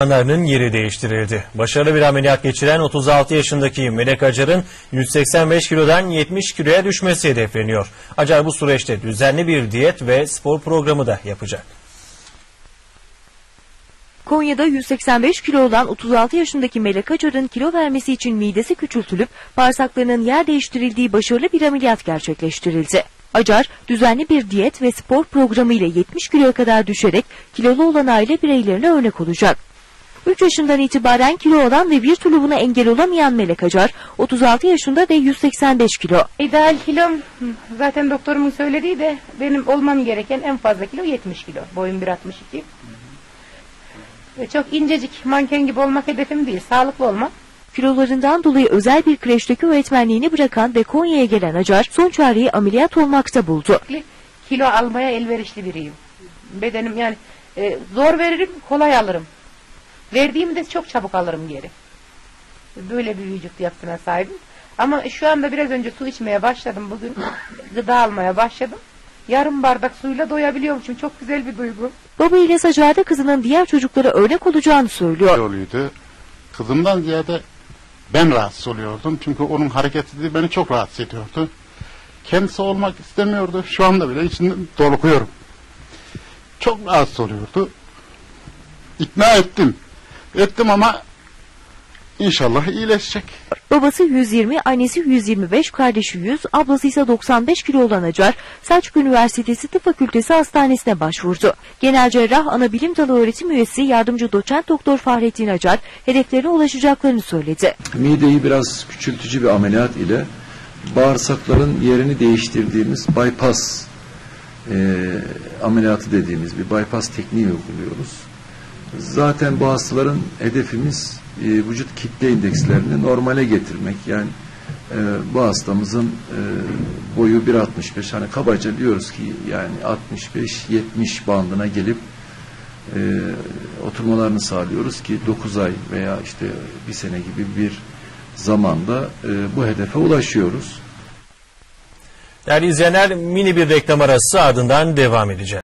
Organlarının yeri değiştirildi. Başarılı bir ameliyat geçiren 36 yaşındaki Melek Acar'ın 185 kilodan 70 kiloya düşmesi hedefleniyor. Acar bu süreçte düzenli bir diyet ve spor programı da yapacak. Konya'da 185 kilo olan 36 yaşındaki Melek Acar'ın kilo vermesi için midesi küçültülüp bağırsaklarının yer değiştirildiği başarılı bir ameliyat gerçekleştirildi. Acar, düzenli bir diyet ve spor programı ile 70 kiloya kadar düşerek kilolu olan aile bireylerine örnek olacak. 3 yaşından itibaren kilo olan ve bir türlü buna engel olamayan Melek Acar, 36 yaşında ve 185 kilo. İdeal kilom zaten doktorumun söylediği de benim olmam gereken en fazla kilo 70 kilo. Boyum 1.62. Ve çok incecik manken gibi olmak hedefim değil. Sağlıklı olmak. Kilolarından dolayı özel bir kreşteki öğretmenliğini bırakan ve Konya'ya gelen Acar, son çareyi ameliyat olmakta buldu. Kilo almaya elverişli biriyim. Bedenim yani e, zor veririm kolay alırım. Verdiğimde çok çabuk alırım geri. Böyle bir vücut yapısına sahibim. Ama şu anda biraz önce su içmeye başladım bugün. Gıda almaya başladım. Yarım bardak suyla doyabiliyormuşum. Çok güzel bir duygu. Baba İlyas Acar da kızının diğer çocuklara örnek olacağını söylüyor. oluyordu. Kızımdan ziyade ben rahatsız oluyordum. Çünkü onun hareketsizliği beni çok rahatsız ediyordu. Kendisi olmak istemiyordu. Şu anda bile içinden dolukuyorum. Çok rahatsız oluyordu. İkna ettim. Ettim ama inşallah iyileşecek. Babası 120, annesi 125, kardeşi 100, ablası ise 95 kilo olan Acar, Selçuk Üniversitesi Tıp Fakültesi Hastanesi'ne başvurdu. Genel cerrah ana bilim dalı öğretim üyesi yardımcı doçent doktor Fahrettin Acar, hedeflerine ulaşacaklarını söyledi. mideyi biraz küçültücü bir ameliyat ile bağırsakların yerini değiştirdiğimiz bypass e, ameliyatı dediğimiz bir bypass tekniği uyguluyoruz. Zaten bu hastaların hedefimiz e, vücut kitle indekslerini normale getirmek. Yani e, bu hastamızın e, boyu 1.65 hani kabaca diyoruz ki yani 65-70 bandına gelip e, oturmalarını sağlıyoruz ki 9 ay veya işte bir sene gibi bir zamanda e, bu hedefe ulaşıyoruz. Değerli izleyenler mini bir reklam arası ardından devam edeceğiz.